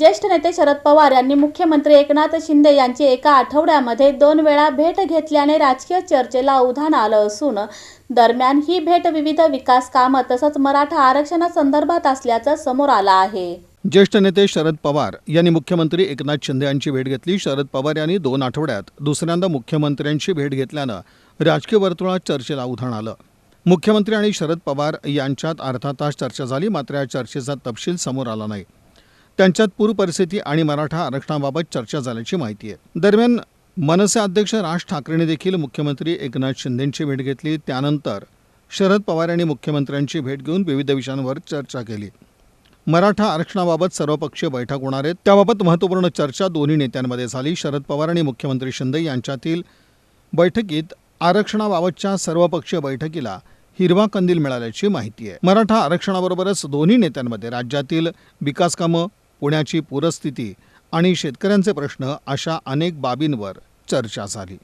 ज्येष्ठ नेते शरद पवार यांनी मुख्यमंत्री एकनाथ शिंदे यांची एका आठवड्यामध्ये दोन वेळा भेट घेतल्याने राजकीय चर्चेला उधाण आलं असून दरम्यान ही भेट विविध विकास कामं तसंच मराठा आरक्षणासंदर्भात असल्याचं समोर आलं आहे. ज्येष्ठ नेते शरद पवार यांनी मुख्यमंत्री एकनाथ शिंदे यांची भेट घेतली. शरद पवार यांनी दोन आठवड्यात दुसऱ्यांदा मुख्यमंत्र्यांची भेट घेतल्यानं राजकीय वर्तुळात चर्चेला उधाण आलं. मुख्यमंत्री आणि शरद पवार यांच्यात अर्धा तास चर्चा झाली मात्र या चर्चेचा तपशील समोर आला नाही. त्यांच्यात पूर परिस्थिती आणि मराठा आरक्षणाबाबत चर्चा झाल्याची माहिती आहे. दरम्यान मनसे अध्यक्ष राज ठाकरेंनी देखील मुख्यमंत्री एकनाथ शिंदेंची भेट घेतली. त्यानंतर शरद पवार यांनी मुख्यमंत्र्यांची भेट घेऊन विविध विषयांवर चर्चा केली. मराठा आरक्षणाबाबत सर्वपक्षीय बैठक होणार आहे. त्याबाबत महत्त्वपूर्ण चर्चा दोन्ही नेत्यांमध्ये झाली. शरद पवार आणि मुख्यमंत्री शिंदे यांच्यातील बैठकीत आरक्षणाबाबतच्या सर्वपक्षीय बैठकीला हिरवा कंदील मिळाल्याची माहिती आहे. मराठा आरक्षणाबरोबरच दोन्ही नेत्यांमध्ये राज्यातील विकासकामं पुण्याची पूरस्थिती आणि शेतकऱ्यांचे प्रश्न अशा अनेक बाबींवर चर्चा झाली.